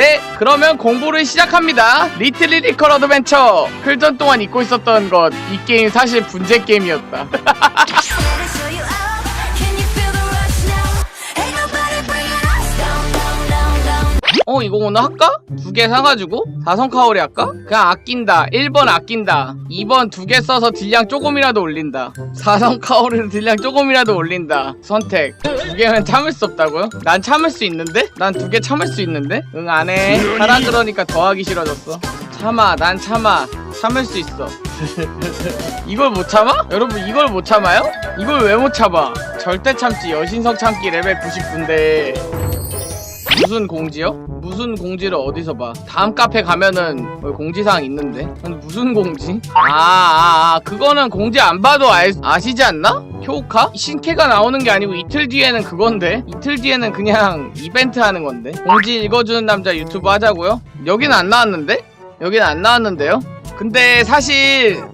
네, 그러면 공부를 시작합니다. 리틀 리리컬 어드벤처. 클전 동안 잊고 있었던 것. 이 게임 사실 분재 게임이었다. 어, 이거 오늘 할까? 두 개 사가지고? 사성 카오리 할까? 그냥 아낀다. 1번 아낀다. 2번 두 개 써서 딜량 조금이라도 올린다. 사성 카오리는 딜량 조금이라도 올린다. 선택. 두 개는 참을 수 없다고요? 난 참을 수 있는데? 난 두 개 참을 수 있는데? 응, 안 해. 하라 그러니까 더 하기 싫어졌어. 참아, 난 참아. 참을 수 있어. 이걸 못 참아? 여러분 이걸 못 참아요? 이걸 왜 못 참아? 절대 참지 여신석 참기 레벨 99인데 무슨 공지요? 무슨 공지를 어디서 봐? 다음 카페 가면은 뭐 공지사항 있는데 아니, 무슨 공지? 아, 아, 아 그거는 공지 안 봐도 알, 아시지 않나? 효카? 신캐가 나오는 게 아니고 이틀 뒤에는 그건데 이틀 뒤에는 그냥 이벤트 하는 건데 공지 읽어주는 남자 유튜브 하자고요? 여기는 안 나왔는데? 여기는 안 나왔는데요? 근데 사실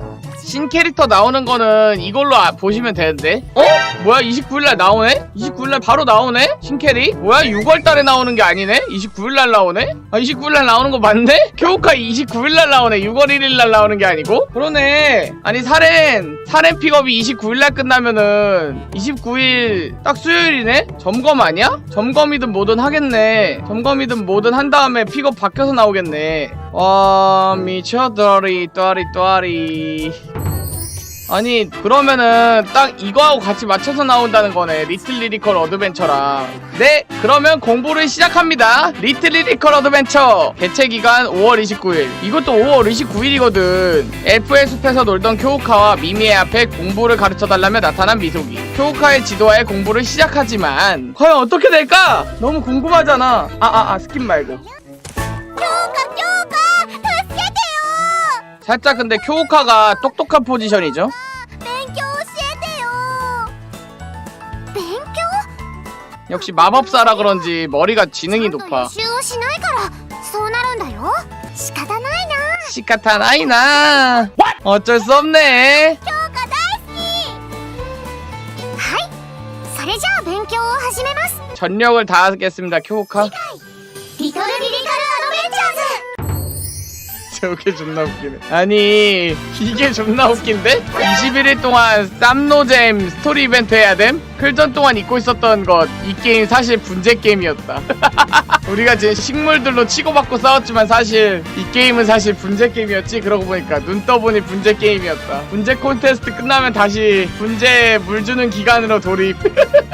신 캐릭터 나오는 거는 이걸로 아- 보시면 되는데 어? 뭐야 29일날 나오네? 29일날 바로 나오네? 신캐릭? 뭐야 6월달에 나오는 게 아니네? 29일날 나오네? 아 29일날 나오는 거 맞네? 교우카 29일날 나오네 6월 1일날 나오는 게 아니고? 그러네 아니 사렌 사렌 픽업이 29일날 끝나면은 29일 딱 수요일이네? 점검 아니야? 점검이든 뭐든 하겠네 점검이든 뭐든 한 다음에 픽업 바뀌어서 나오겠네 와 미쳐더리 또아리 또아리 아니 그러면은 딱 이거하고 같이 맞춰서 나온다는 거네 리틀 리리컬 어드벤처랑. 네 그러면 공부를 시작합니다. 리틀 리리컬 어드벤처. 개체기간 5월 29일. 이것도 5월 29일이거든. 엘프의 숲에서 놀던 쿄우카와 미미의 앞에 공부를 가르쳐달라며 나타난 미소기 쿄우카의 지도하에 공부를 시작하지만 과연 어떻게 될까? 너무 궁금하잖아. 아아아 아, 아, 아 스킨 말고. 어, 쿄우카 쿄 살짝 근데 쿄우카가 똑똑한 포지션이죠 勉強教えてよ勉強 역시 마법사라 그런지 머리가 지능이 ちゃんと 높아 練習をしないからそうなるんだよ仕方ないな 시카타 나이나 어쩔 수 없네 教科大好きはいそれじゃあ勉強を始めます 전력을 다하겠습니다 쿄우카 リトル 저게 존나 웃기네. 아니 이게 존나 웃긴데? 21일 동안 쌈노잼 스토리 이벤트 해야 됨? 클전 동안 잊고 있었던 것 이 게임 사실 분재 게임이었다. 우리가 지금 식물들로 치고받고 싸웠지만 사실 이 게임은 사실 분재 게임이었지? 그러고 보니까 눈 떠보니 분재 게임이었다. 분재 콘테스트 끝나면 다시 분재 물 주는 기간으로 돌입